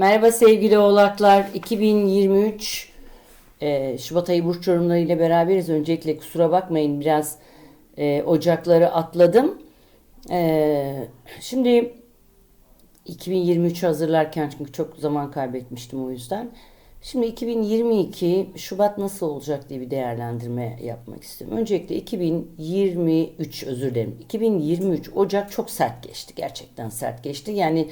Merhaba sevgili oğlaklar. 2023 e, Şubat ayı burç yorumları ile beraberiz. Öncelikle kusura bakmayın biraz e, ocakları atladım. E, şimdi 2023 hazırlarken çünkü çok zaman kaybetmiştim o yüzden. Şimdi 2022 Şubat nasıl olacak diye bir değerlendirme yapmak istiyorum. Öncelikle 2023 özür dilerim. 2023 Ocak çok sert geçti. Gerçekten sert geçti. Yani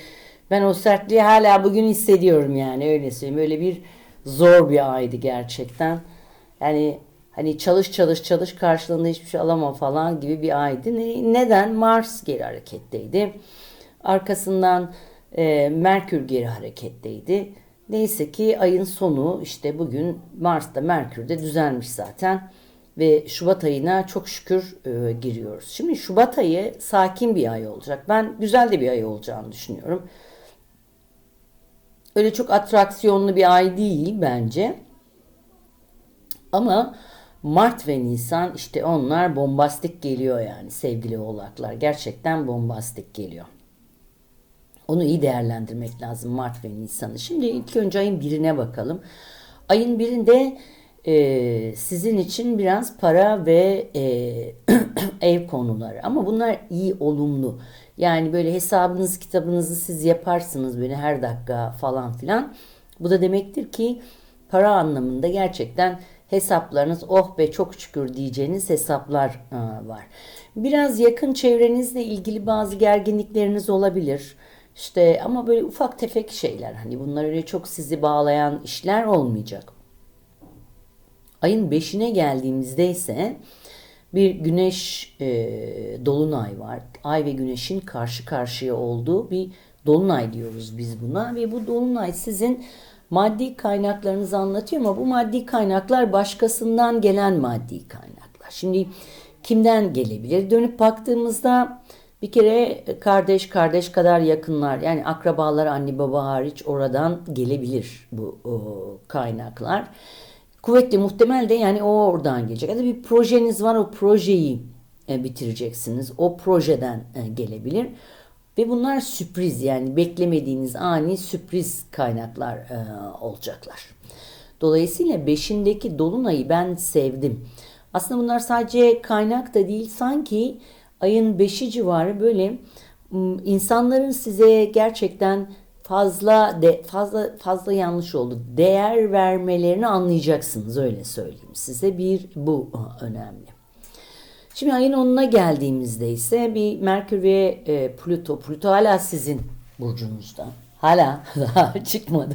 ben o sertliği hala bugün hissediyorum yani öyle söyleyeyim. Öyle bir zor bir aydı gerçekten. Yani hani çalış çalış çalış karşılığında hiçbir şey alama falan gibi bir aydı. Neden? Mars geri hareketteydi. Arkasından e, Merkür geri hareketteydi. Neyse ki ayın sonu işte bugün Mars'ta Merkür'de düzelmiş zaten ve Şubat ayına çok şükür e, giriyoruz. Şimdi Şubat ayı sakin bir ay olacak. Ben güzel de bir ay olacağını düşünüyorum. Öyle çok atraksiyonlu bir ay değil bence. Ama Mart ve Nisan işte onlar bombastik geliyor yani sevgili oğlaklar. Gerçekten bombastik geliyor. Onu iyi değerlendirmek lazım Mart ve Nisan'ı. Şimdi ilk önce ayın birine bakalım. Ayın birinde e, sizin için biraz para ve e, ev konuları. Ama bunlar iyi, olumlu. Yani böyle hesabınız, kitabınızı siz yaparsınız böyle her dakika falan filan. Bu da demektir ki para anlamında gerçekten hesaplarınız oh be çok şükür diyeceğiniz hesaplar var. Biraz yakın çevrenizle ilgili bazı gerginlikleriniz olabilir. İşte ama böyle ufak tefek şeyler hani bunlar öyle çok sizi bağlayan işler olmayacak. Ayın 5'ine geldiğimizde ise bir güneş e, dolunay var. Ay ve güneşin karşı karşıya olduğu bir dolunay diyoruz biz buna ve bu dolunay sizin maddi kaynaklarınızı anlatıyor ama bu maddi kaynaklar başkasından gelen maddi kaynaklar. Şimdi kimden gelebilir? Dönüp baktığımızda bir kere kardeş kardeş kadar yakınlar yani akrabalar anne baba hariç oradan gelebilir bu o, kaynaklar. Kuvvetli muhtemel de yani o oradan gelecek. Ya da bir projeniz var o projeyi e, bitireceksiniz. O projeden e, gelebilir. Ve bunlar sürpriz yani beklemediğiniz ani sürpriz kaynaklar e, olacaklar. Dolayısıyla beşindeki dolunayı ben sevdim. Aslında bunlar sadece kaynak da değil sanki ayın 5'i civarı böyle insanların size gerçekten fazla de fazla fazla yanlış oldu. Değer vermelerini anlayacaksınız öyle söyleyeyim size. Bir bu önemli. Şimdi ayın 10'una geldiğimizde ise bir Merkür ve e, Plüto. Plüto hala sizin burcunuzda. Hala daha çıkmadı.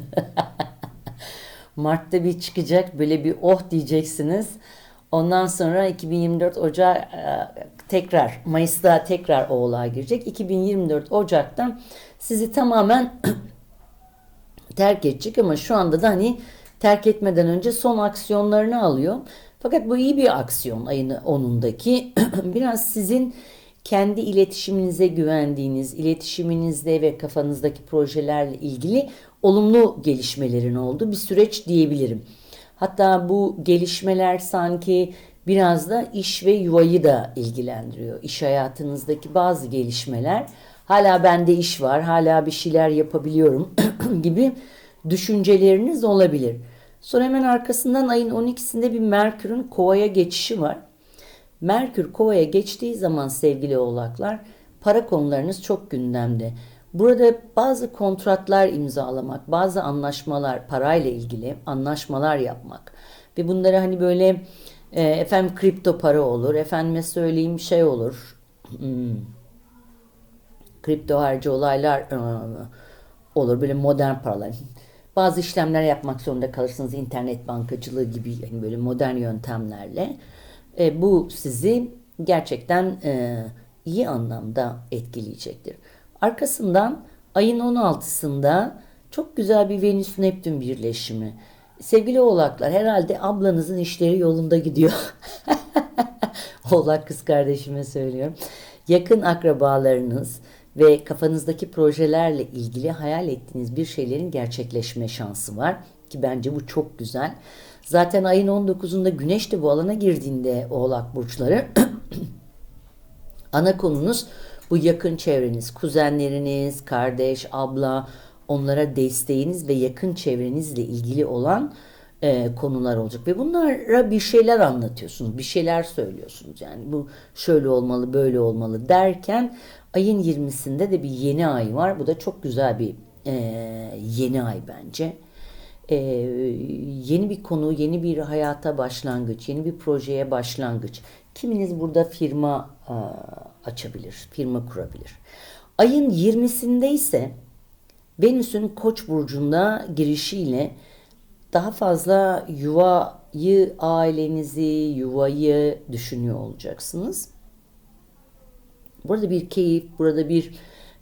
Mart'ta bir çıkacak böyle bir oh diyeceksiniz. Ondan sonra 2024 Ocak e, tekrar Mayıs'ta tekrar Oğlağa girecek. 2024 Ocak'ta sizi tamamen terk edecek ama şu anda da hani terk etmeden önce son aksiyonlarını alıyor. Fakat bu iyi bir aksiyon ayın 10'undaki. Biraz sizin kendi iletişiminize güvendiğiniz, iletişiminizde ve kafanızdaki projelerle ilgili olumlu gelişmelerin olduğu bir süreç diyebilirim. Hatta bu gelişmeler sanki biraz da iş ve yuvayı da ilgilendiriyor. İş hayatınızdaki bazı gelişmeler hala bende iş var, hala bir şeyler yapabiliyorum gibi düşünceleriniz olabilir. Sonra hemen arkasından ayın 12'sinde bir Merkür'ün Kova'ya geçişi var. Merkür Kova'ya geçtiği zaman sevgili oğlaklar para konularınız çok gündemde. Burada bazı kontratlar imzalamak, bazı anlaşmalar parayla ilgili anlaşmalar yapmak ve bunları hani böyle e, efendim kripto para olur, efendime söyleyeyim şey olur. Hmm, kripto harcı olaylar e, olur böyle modern paralar. Bazı işlemler yapmak zorunda kalırsınız internet bankacılığı gibi yani böyle modern yöntemlerle. E, bu sizi gerçekten e, iyi anlamda etkileyecektir. Arkasından ayın 16'sında çok güzel bir Venüs Neptün birleşimi. Sevgili oğlaklar herhalde ablanızın işleri yolunda gidiyor. Oğlak kız kardeşime söylüyorum. Yakın akrabalarınız ve kafanızdaki projelerle ilgili hayal ettiğiniz bir şeylerin gerçekleşme şansı var ki bence bu çok güzel. Zaten ayın 19'unda Güneş de bu alana girdiğinde Oğlak burçları ana konunuz bu yakın çevreniz, kuzenleriniz, kardeş, abla, onlara desteğiniz ve yakın çevrenizle ilgili olan e, konular olacak ve bunlara bir şeyler anlatıyorsunuz, bir şeyler söylüyorsunuz. Yani bu şöyle olmalı, böyle olmalı derken ayın 20'sinde de bir yeni ay var. Bu da çok güzel bir e, yeni ay bence. E, yeni bir konu, yeni bir hayata başlangıç, yeni bir projeye başlangıç. Kiminiz burada firma e, açabilir, firma kurabilir. Ayın 20'sinde ise Venüs'ün Koç burcunda girişiyle daha fazla yuvayı, ailenizi, yuvayı düşünüyor olacaksınız. Burada bir keyif, burada bir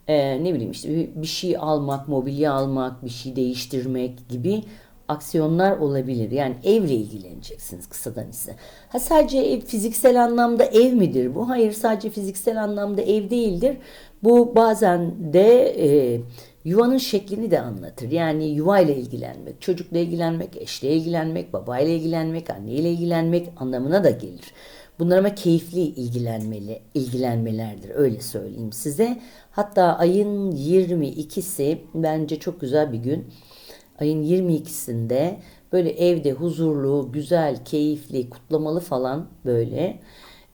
e, ne bileyim işte bir şey almak, mobilya almak, bir şey değiştirmek gibi aksiyonlar olabilir. Yani evle ilgileneceksiniz kısadan ise. Ha sadece ev, fiziksel anlamda ev midir bu? Hayır sadece fiziksel anlamda ev değildir. Bu bazen de e, yuvanın şeklini de anlatır. Yani yuvayla ilgilenmek, çocukla ilgilenmek, eşle ilgilenmek, babayla ilgilenmek, anneyle ilgilenmek anlamına da gelir. Bunlar ama keyifli ilgilenmeli, ilgilenmelerdir öyle söyleyeyim size. Hatta ayın 22'si bence çok güzel bir gün. Ayın 22'sinde böyle evde huzurlu, güzel, keyifli, kutlamalı falan böyle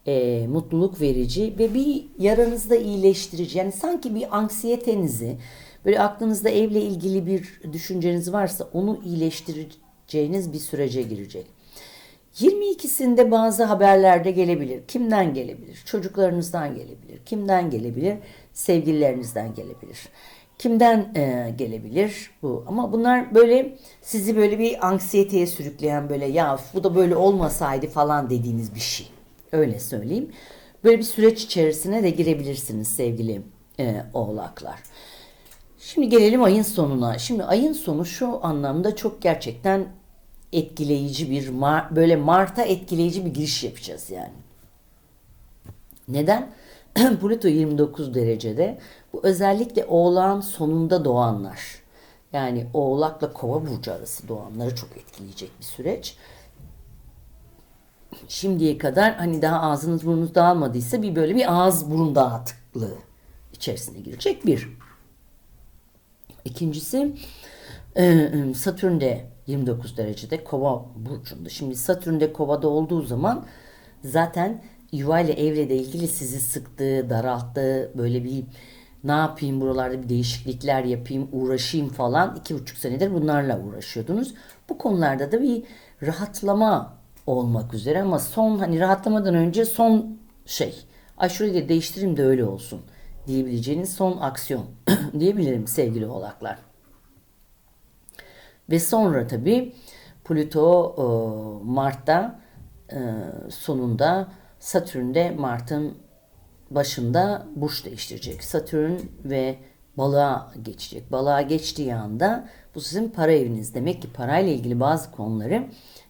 e, mutluluk verici ve bir yaranızda iyileştirici. Yani sanki bir anksiyetenizi, böyle aklınızda evle ilgili bir düşünceniz varsa onu iyileştireceğiniz bir sürece girecek. 22'sinde bazı haberlerde gelebilir. Kimden gelebilir? Çocuklarınızdan gelebilir. Kimden gelebilir? Sevgililerinizden gelebilir. Kimden e, gelebilir bu? Ama bunlar böyle sizi böyle bir anksiyeteye sürükleyen böyle ya bu da böyle olmasaydı falan dediğiniz bir şey. Öyle söyleyeyim. Böyle bir süreç içerisine de girebilirsiniz sevgili e, oğlaklar. Şimdi gelelim ayın sonuna. Şimdi ayın sonu şu anlamda çok gerçekten etkileyici bir böyle Mart'a etkileyici bir giriş yapacağız yani. Neden? Pluto 29 derecede. Bu özellikle oğlağın sonunda doğanlar. Yani oğlakla kova burcu arası doğanları çok etkileyecek bir süreç. Şimdiye kadar hani daha ağzınız burnunuz dağılmadıysa bir böyle bir ağız burun dağıtıklığı içerisine girecek bir. İkincisi Satürn de 29 derecede kova burcunda. Şimdi Satürn de kovada olduğu zaman zaten yuva ile evle de ilgili sizi sıktığı, daralttığı böyle bir ne yapayım buralarda bir değişiklikler yapayım, uğraşayım falan iki buçuk senedir bunlarla uğraşıyordunuz. Bu konularda da bir rahatlama olmak üzere ama son hani rahatlamadan önce son şey ay şurayı da değiştireyim de öyle olsun diyebileceğiniz son aksiyon diyebilirim sevgili oğlaklar. Ve sonra tabii Plüto e, Mart'ta e, sonunda Satürn'de Mart'ın başında burç değiştirecek. Satürn ve balığa geçecek. Balığa geçtiği anda bu sizin para eviniz. Demek ki parayla ilgili bazı konuları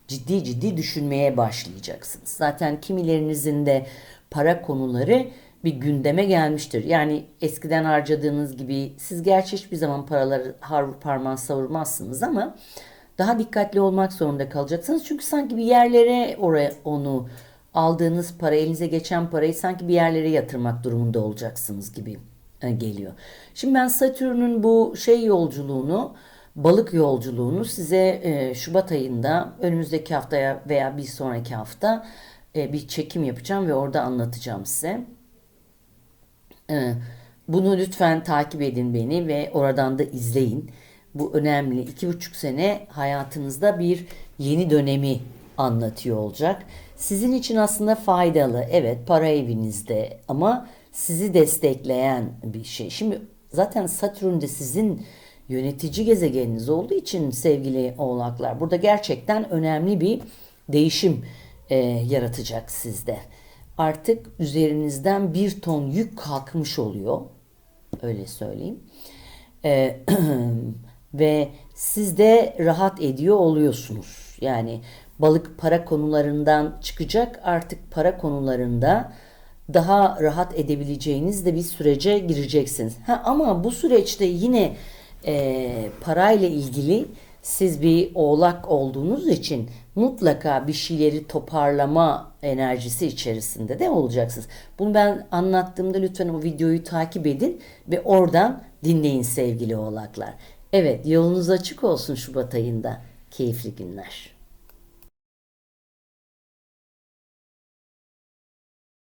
ciddi ciddi düşünmeye başlayacaksınız. Zaten kimilerinizin de para konuları bir gündeme gelmiştir. Yani eskiden harcadığınız gibi siz gerçi hiçbir zaman paraları har parmağı savurmazsınız ama daha dikkatli olmak zorunda kalacaksınız. Çünkü sanki bir yerlere oraya onu aldığınız para, elinize geçen parayı sanki bir yerlere yatırmak durumunda olacaksınız gibi e, geliyor. Şimdi ben Satürn'ün bu şey yolculuğunu, balık yolculuğunu size e, Şubat ayında önümüzdeki haftaya veya bir sonraki hafta e, bir çekim yapacağım ve orada anlatacağım size. Ee, bunu lütfen takip edin beni ve oradan da izleyin. Bu önemli. İki buçuk sene hayatınızda bir yeni dönemi anlatıyor olacak. Sizin için aslında faydalı. Evet para evinizde ama sizi destekleyen bir şey. Şimdi zaten Satürn de sizin yönetici gezegeniniz olduğu için sevgili oğlaklar burada gerçekten önemli bir değişim e, yaratacak sizde artık üzerinizden bir ton yük kalkmış oluyor. Öyle söyleyeyim. Ee, ve siz de rahat ediyor oluyorsunuz. Yani balık para konularından çıkacak artık para konularında daha rahat edebileceğiniz de bir sürece gireceksiniz. Ha, ama bu süreçte yine e, parayla ilgili siz bir oğlak olduğunuz için mutlaka bir şeyleri toparlama enerjisi içerisinde de olacaksınız. Bunu ben anlattığımda lütfen o videoyu takip edin ve oradan dinleyin sevgili oğlaklar. Evet, yolunuz açık olsun Şubat ayında. Keyifli günler.